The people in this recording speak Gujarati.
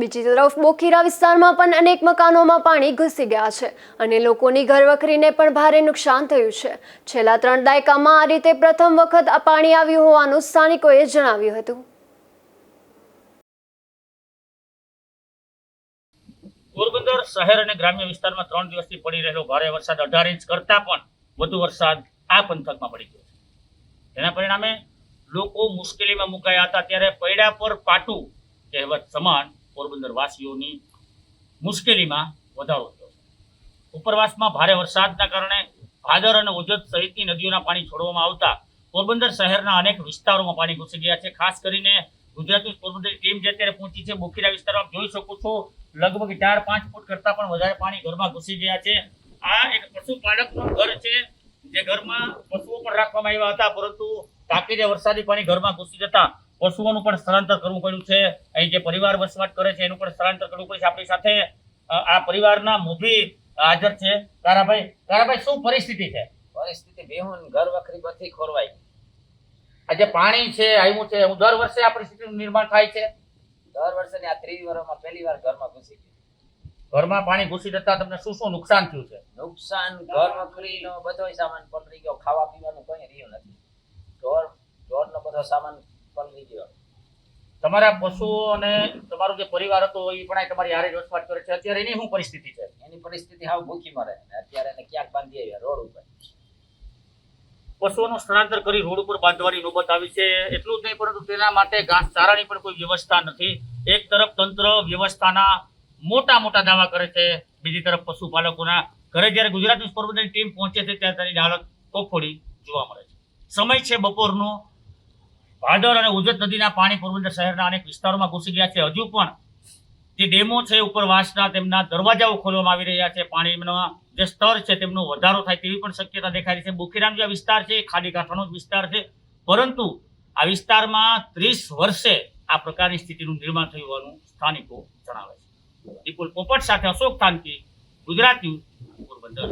બીજી તરફ બોખીરા વિસ્તારમાં પણ અનેક મકાનોમાં પાણી ઘૂસી ગયા છે અને લોકોની ઘરવખરીને પણ ભારે નુકસાન થયું છે. છેલ્લા ત્રણ દાયકામાં આ રીતે પ્રથમ વખત આ પાણી આવ્યું હોવાનું સ્થાનિકોએ જણાવ્યું હતું. પોરબંદર શહેર અને ગ્રામ્ય વિસ્તારમાં ત્રણ દિવસથી પડી રહેલો ભારે વરસાદ અઢાર ઇંચ કરતાં પણ વધુ વરસાદ આ પંથકમાં પડી ગયો છે. જેના પરિણામે લોકો મુશ્કેલીમાં મુકાયા હતા ત્યારે પૈડા પર પાટું કહેવત સમાન પોરબંદર વાસીઓની મુશ્કેલીમાં વધારો થયો ઉપરવાસમાં ભારે વરસાદના કારણે ભાદર અને ઉજ્જત સહિતની નદીઓના પાણી છોડવામાં આવતા પોરબંદર શહેરના અનેક વિસ્તારોમાં પાણી ઘૂસી ગયા છે. ખાસ કરીને ગુજરાતની પોરબંદર ટીમ જે અત્યારે પહોંચી છે, બોખીરા વિસ્તારમાં જોઈ શકો છો, લગભગ ચાર પાંચ ફૂટ કરતાં પણ વધારે પાણી ઘરમાં ઘૂસી ગયા છે. આ એક પશુપાલકનું ઘર છે, જે ઘરમાં પશુઓ પણ રાખવામાં આવ્યા હતા, પરંતુ તાકીદે વરસાદી પાણી ઘરમાં ઘૂસી જતા પશુઓનું પણ સ્થળાંતર કરવું પડ્યું છે. અહીં જે પરિવાર વસવાટ કરે છે એનું પણ સ્થળાંતર કરવું પડે છે આપણી સાથે. આ પરિવારના મોભી હાજર છે. તારાભાઈ તારાભાઈ શું પરિસ્થિતિ છે? પરિસ્થિતિ બેહુન ઘર વખરી બધી ખોરવાઈ આજે આ જે પાણી છે આવ્યું છે. હું દર વર્ષે આ પરિસ્થિતિનું નિર્માણ થાય છે. દર વર્ષે આ ત્રીજી વર્ષમાં પહેલી વાર ઘરમાં ઘૂસી ગઈ. ઘરમાં પાણી ઘૂસી જતા તમને શું શું નુકસાન થયું છે? નુકસાન ઘર વખરીનો બધો સામાન પલળી ગયો. ખાવા પીવાનું કઈ રહ્યું નથી. ઢોર ઢોરનો બધો સામાન તમારા પશુઓ અને તમારો જે પરિવાર હતો એ પણ તમારી હારે વસવાટ કરે છે. અત્યારે એની શું પરિસ્થિતિ છે? એની પરિસ્થિતિ હાવ ભૂખી મરે અત્યારે એને ક્યાંક બાંધી આવ્યા રોડ ઉપર. પશુઓનું સ્થળાંતર કરી રોડ ઉપર બાંધવાની નોબત આવી છે. એટલું જ નહીં પરંતુ તેના માટે ઘાસચારાની પણ કોઈ વ્યવસ્થા નથી. એક તરફ તંત્ર વ્યવસ્થાના મોટા મોટા દાવા કરે છે. બીજી તરફ પશુપાલકોના ઘરે જ્યારે ગુજરાત ન્યૂઝ પોરબંદરની ટીમ પહોંચે છે ત્યારે તેની હાલત તોફોડી જોવા મળે છે. સમય છે બપોરનો. ભાદર અને ઉજત નદીના પાણી પોરબંદર શહેરના અનેક વિસ્તારોમાં ઘૂસી ગયા છે. હજુ પણ જે ડેમો છે ઉપરવાસના તેમના દરવાજાઓ ખોલવામાં આવી રહ્યા છે. પાણીના જે સ્તર છે, તેમનો વધારો થાય તેવી પણ શક્યતા દેખાય છે. બુખીરામ જે વિસ્તાર છે, એ ખાડી કાંઠાનો જ વિસ્તાર છે. પરંતુ આ વિસ્તારમાં ત્રીસ વર્ષે આ પ્રકારની સ્થિતિનું નિર્માણ થયું હોવાનું સ્થાનિકો જણાવે છે. વિપુલ પોપટ સાથે અશોક થાનકી, ગુજરાત પોરબંદર.